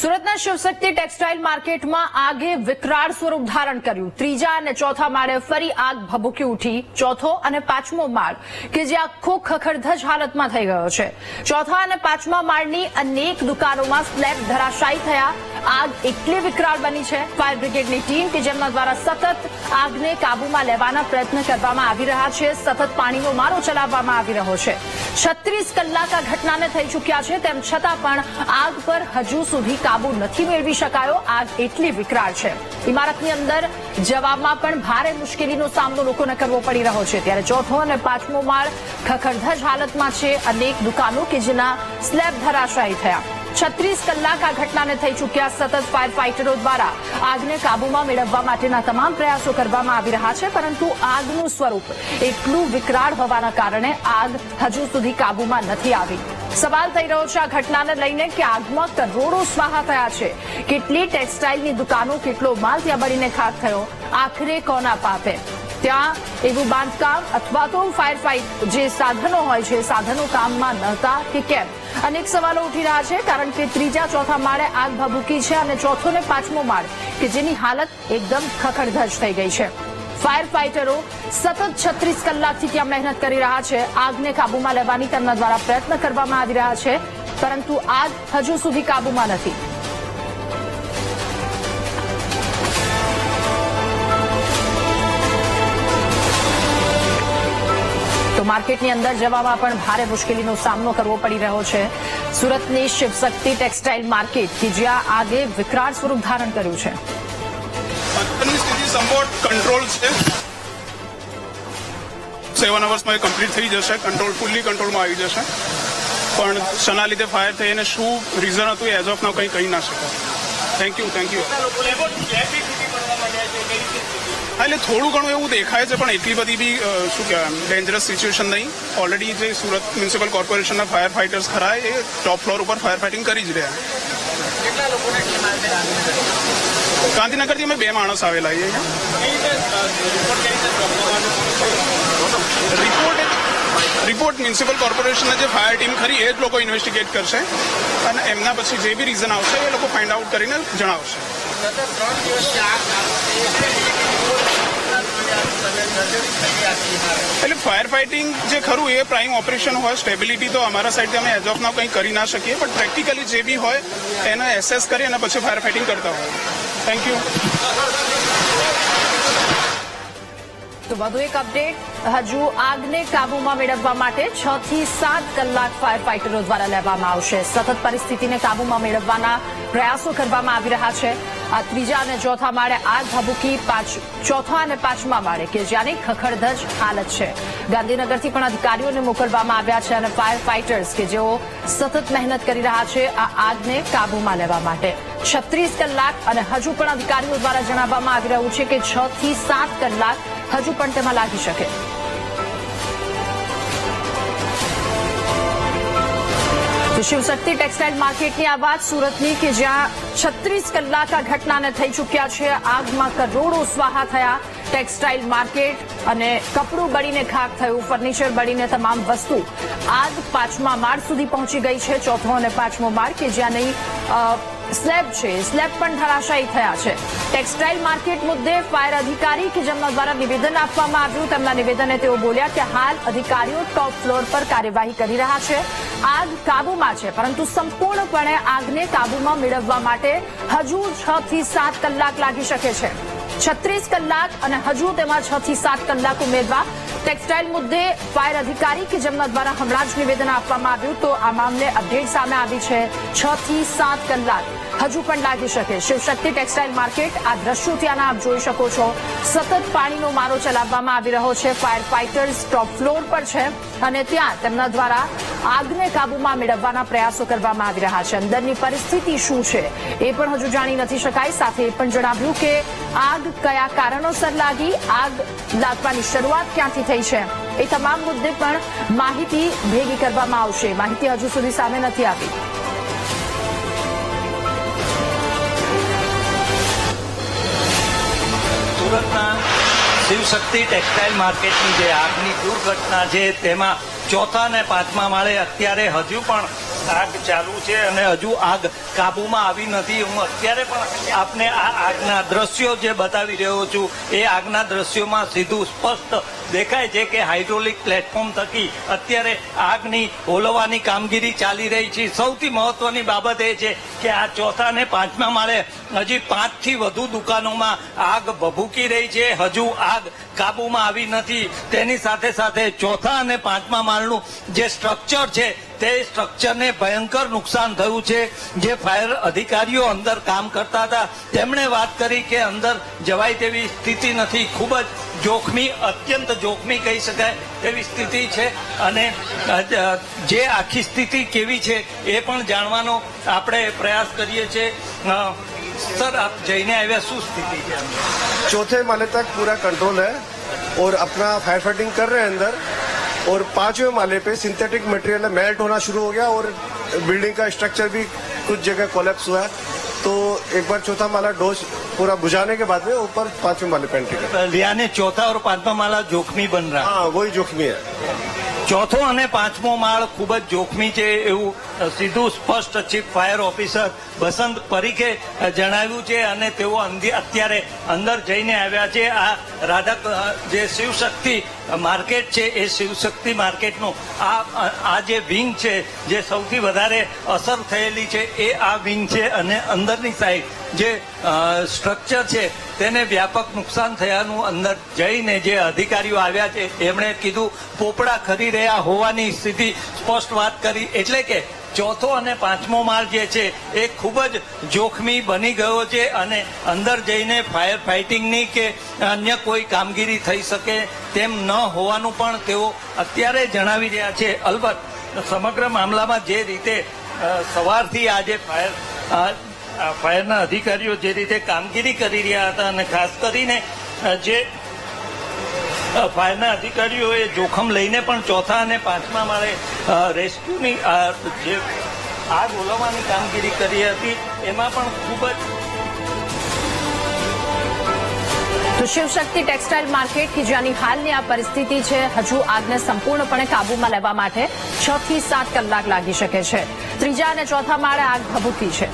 સુરતના શિવશક્તિ ટેક્સટાઇલ માર્કેટમાં આગે વિકરાળ સ્વરૂપ ધારણ કર્યું. ત્રીજા અને ચોથા માળે ફરી આગ ભભૂકી ઉઠી. ચોથો અને પાંચમો માળ કે જે આખો ખખડધજ હાલતમાં થઈ ગયો છે. ચોથા અને પાંચમા માળની અનેક દુકાનોમાં સ્લેબ ધરાશાયી થયા. આગ એટલી વિકરાળ બની છે ફાયર બ્રિગેડની ટીમ કે જેમના દ્વારા સતત આગને કાબૂમાં લેવાના પ્રયત્ન કરવામાં આવી રહ્યા છે, સતત પાણીનો મારો ચલાવવામાં આવી રહ્યો છે. છત્રીસ કલાક આ ઘટનાને થઈ ચૂક્યા છે, તેમ છતાં પણ આગ પર હજુ સુધી કાબુ નથી મેળવી શકાયો. આગ એટલી વિકરાળ છે. ઇમારતની અંદર જવામાં પણ ભારે મુશ્કેલીનો સામનો લોકોને કરવો પડી રહ્યો છે. ત્યારે ચોથો અને પાંચમો માળ ખખડધજ હાલતમાં છે. અનેક દુકાનો કે જેના સ્લેબ ધરાશાયી થયા. છત્રીસ કલાક આ ઘટનાને થઈ ચૂક્યા સતત ફાયર ફાઇટરો દ્વારા. આગને કાબૂમાં મેળવવા માટેના તમામ પ્રયાસો કરવામાં આવી રહ્યા છે, પરંતુ આગનું સ્વરૂપ એટલું વિકરાળ હોવાના કારણે આગ હજુ સુધી કાબૂમાં નથી આવી. સવાલ થઈ રહ્યો છે આ ઘટનાને લઈને કે આગમાં કરોડો સ્વાહા થયા છે. કેટલી ટેક્સટાઇલની દુકાનો કેટલો માલ ત્યાં બળીને ખાક થયો? આખરે કોના પાપે? ત્યાં એવું બાંધકામ અથવા તો ફાયર ફાઇટ જે સાધનો હોય છે, સાધનો કામમાં નહોતા કે કેમ? અનેક સવાલો ઉઠી રહ્યા છે, કારણ કે ત્રીજા ચોથા માળે આગ ભભૂકી છે અને ચોથો ને પાંચમો માળ, કે જેની હાલત એકદમ ખખડધજ થઈ ગઈ છે. ફાયર ફાઇટરો સતત છત્રીસ કલાકથી ત્યાં મહેનત કરી રહ્યા છે. આગને કાબૂમાં લેવાની તેમના દ્વારા પ્રયત્ન કરવામાં આવી રહ્યા છે, પરંતુ આગ હજુ સુધી કાબૂમાં નથી. માર્કેટની અંદર જવામાં પણ ભારે મુશ્કેલીનો સામનો કરવો પડી રહ્યો છે. સુરતની શિવશક્તિ ટેક્સટાઇલ માર્કેટ કે જ્યાં આગે વિકરાળ સ્વરૂપ ધારણ કર્યું છે. કંટ્રોલ છે. સેવન અવર્સમાં એ કમ્પ્લીટ થઈ જશે. કંટ્રોલ ફૂલ્લી કંટ્રોલમાં આવી જશે. પણ શના લીધે ફાયર થઈ અને શું રીઝન હતું એઝ ઓફ ના કંઈ કહી ના શકે થેન્ક યુ થેન્ક યુ એટલે થોડું ઘણું એવું દેખાય છે પણ એટલી બધી બી શું કહેવાય ડેન્જરસ સિચ્યુએશન નહીં. ઓલરેડી જે સુરત મ્યુનિસિપલ કોર્પોરેશનના ફાયર ફાઇટર્સ ખરા એ ટોપ ફ્લોર ઉપર ફાયર ફાઇટિંગ કરી જ રહ્યા. ગાંધીનગરથી અમે બે માણસ આવેલા છીએ રિપોર્ટ રિપોર્ટ મ્યુનિસિપલ કોર્પોરેશનના જે ફાયર ટીમ ખરી એ જ લોકો ઇન્વેસ્ટિગેટ કરશે. અને એમના પછી જે બી રીઝન આવશે એ લોકો ફાઇન્ડ આઉટ કરીને જણાવશે. એટલે ફાયર ફાઇટિંગ જે ખરું એ પ્રાઇમ ઓપરેશન હોય સ્ટેબિલિટી તો અમારા સાઈડથી અમે એઝ ઓફ નાવ કંઈ કરી ના શકીએ પણ પ્રેક્ટિકલી જે બી હોય એને એસેસ કરી અને પછી ફાયર ફાઇટિંગ કરતા હોય. થેન્ક યુ તો વધુ એક અપડેટ હજુ આગને કાબૂમાં મેળવવા માટે છ થી સાત કલાક ફાયર ફાઇટરો દ્વારા લેવામાં આવશે. સતત પરિસ્થિતિને કાબૂમાં મેળવવાના પ્રયાસો કરવામાં આવી રહ્યા છે. આ ત્રીજા અને ચોથા માળે આગ ભભૂકી પાંચ ચોથા અને પાંચમા માળે કે જ્યાંની ખખડધજ હાલત છે. ગાંધીનગરથી પણ અધિકારીઓને મોકલવામાં આવ્યા છે અને ફાયર ફાઇટર્સ કે જેઓ સતત મહેનત કરી રહ્યા છે, આ આગને કાબૂમાં લેવા માટે. છત્રીસ કલાક અને હજુ પણ અધિકારીઓ દ્વારા જણાવવામાં આવી રહ્યું છે કે છ થી સાત કલાક હજુ પણ તેમાં લાગી શકે. તો શિવશક્તિ ટેક્સટાઇલ માર્કેટની આ વાત સુરતની કે જ્યાં છત્રીસ કલાક આ ઘટનાને થઈ ચૂક્યા છે. આગમાં કરોડો સ્વાહા થયા ટેક્સટાઇલ માર્કેટ અને કપડું બળીને ખાક થયું, ફર્નિચર બળીને તમામ વસ્તુ. આગ પાંચમા માળ સુધી પહોંચી ગઈ છે. ચોથો અને પાંચમો માળ કે જ્યાં નહીં સ્લેબ છે. સ્લેબ પણ ધરાશાયી થયા છે. ટેક્સટાઇલ માર્કેટ મુદ્દે ફાયર અધિકારી કે જેમના દ્વારા નિવેદન આપવામાં આવ્યું, તેમના નિવેદને તેઓ બોલ્યા કે હાલ અધિકારીઓ ટોપ ફ્લોર પર કાર્યવાહી કરી રહ્યા છે. આગ કાબૂમાં છે, પરંતુ સંપૂર્ણપણે આગને કાબૂમાં મેળવવા માટે હજુ છ થી સાત કલાક લાગી શકે છે. છત્રીસ કલાક અને હજુ તેમાં છ થી સાત કલાક ઉમેરવા ટેક્સટાઇલ મુદ્દે ફાયર અધિકારી કે જેમના દ્વારા હમણાં જ નિવેદન આપવામાં આવ્યું, તો આ મામલે અપડેટ સામે આવી છે છ થી સાત કલાક. હજુ પણ લાગી શકે. શિવશક્તિ ટેક્સટાઇલ માર્કેટ આ દ્રશ્યો ત્યાંના આપ જોઈ શકો છો. સતત પાણીનો મારો ચલાવવામાં આવી રહ્યો છે. ફાયર ફાઇટર્સ ટોપ ફ્લોર પર છે અને ત્યાં તેમના દ્વારા આગને કાબૂમાં મેળવવાના પ્રયાસો કરવામાં આવી રહ્યા છે. અંદરની પરિસ્થિતિ શું છે એ પણ હજુ જાણી નથી શકાય. સાથે એ પણ જણાવ્યું કે આગ કયા કારણોસર લાગી, આગ લાગવાની શરૂઆત ક્યાંથી થઈ છે એ તમામ મુદ્દે પણ માહિતી ભેગી કરવામાં આવશે. માહિતી હજુ સુધી સામે નથી આવી. સુરતના શિવશક્તિ ટેક્સટાઇલ માર્કેટની જે આગની દુર્ઘટના છે, તેમાં ચોથા અને પાંચમા માળે અત્યારે હજુ પણ આગ ચાલુ છે અને હજુ આગ કાબુમાં આવી નથી. હું અત્યારે પણ આપને આ આગના દ્રશ્યો જે બતાવી રહ્યો છું, એ આગના દ્રશ્યોમાં સીધું સ્પષ્ટ દેખાય છે કે હાઇડ્રોલિક પ્લેટફોર્મ થકી અત્યારે આગની ઓલવવાની કામગીરી ચાલી રહી છે. સૌથી મહત્વની બાબત એ છે કે આ ચોથા અને પાંચમા માળે હજી પાંચથી વધુ દુકાનોમાં આગ ભભૂકી રહી છે. હજુ આગ કાબુમાં આવી નથી. તેની સાથે સાથે ચોથા અને પાંચમા માળનું જે સ્ટ્રક્ચર છે તે સ્ટ્રક્ચરને ભયંકર નુકસાન થયું છે જે ફાયર અધિકારીઓ અંદર કામ કરતા હતા તેમણે વાત કરી કે અંદર જવાય તેવી સ્થિતિ નથી ખૂબ જ જોખમી અત્યંત જોખમી કહી શકાય એવી સ્થિતિ છે અને અ, જે આખી સ્થિતિ કેવી છે એ પણ જાણવાનો આપણે પ્રયાસ કરીએ છીએ અ, સર આપ જઈને આવ્યા શું સ્થિતિ છે અંદર? चौथे माले तक पूरा कंट्रोल है और अपना फायर फाइटिंग कर रहे हैं अंदर और पाँचवें माले पे सिंथेटिक मटेरियल मेल्ट होना शुरू हो गया और बिल्डिंग का स्ट्रक्चर भी कुछ जगह कोलेप्स हुआ है। तो एक बार चौथा माला डोज पूरा बुझाने के बाद में ऊपर पाँचवें माले पे एंट्री लिया चौथा और पांचवा माला जोखमी बन रहा। हाँ वही जोखमी है। ચોથો અને પાંચમો માળ ખૂબ જ જોખમી છે એવું સીધું સ્પષ્ટ ચીફ ફાયર ઓફિસર બસંત પરીખે જણાવ્યું છે અને તેઓ અત્યારે અંદર જઈને આવ્યા છે. આ રાધા જે શિવશક્તિ માર્કેટ છે, એ શિવશક્તિ માર્કેટનું આ આ જે વિંગ છે, જે સૌથી વધારે અસર થયેલી છે, એ આ વિંગ છે અને અંદરની સાઈડ જે સ્ટ્રક્ચર છે, તેને વ્યાપક નુકસાન થયાનું અંદર જઈને જે અધિકારીઓ આવ્યા છે, એમણે કીધું, પોપડા ખરી રહ્યા હોવાની સ્થિતિ સ્પષ્ટ વાત કરી. એટલે કે, ચોથો અને પાંચમો માળ જે છે, એ ખૂબ જ જોખમી બની ગયો છે અને અંદર જઈને ફાયર ફાઇટિંગની કે અન્ય કોઈ કામગીરી થઈ શકે તેમ ન હોવાનું પણ તેઓ અત્યારે જણાવી રહ્યા છે. અલબત્ત, સમગ્ર મામલામાં જે રીતે સવારથી આજે ફાયર ફાયરના અધિકારીઓ જે રીતે કામગીરી કરી રહ્યા હતા અને ખાસ કરીને જે ફાયરના અધિકારીઓએ જોખમ લઈને પણ ચોથા અને પાંચમા માળે રેસ્ક્યુની જે આગ ઓલવવાની કામગીરી કરી હતી, એમાં પણ ખૂબ જ તો શિવશક્તિ ટેક્સટાઇલ માર્કેટ કે જ્યાંની હાલની આ પરિસ્થિતિ છે. હજુ આગને સંપૂર્ણપણે કાબૂમાં લેવા માટે છ થી સાત કલાક લાગી શકે છે. ત્રીજા અને ચોથા માળે આગ ભભૂકી છે.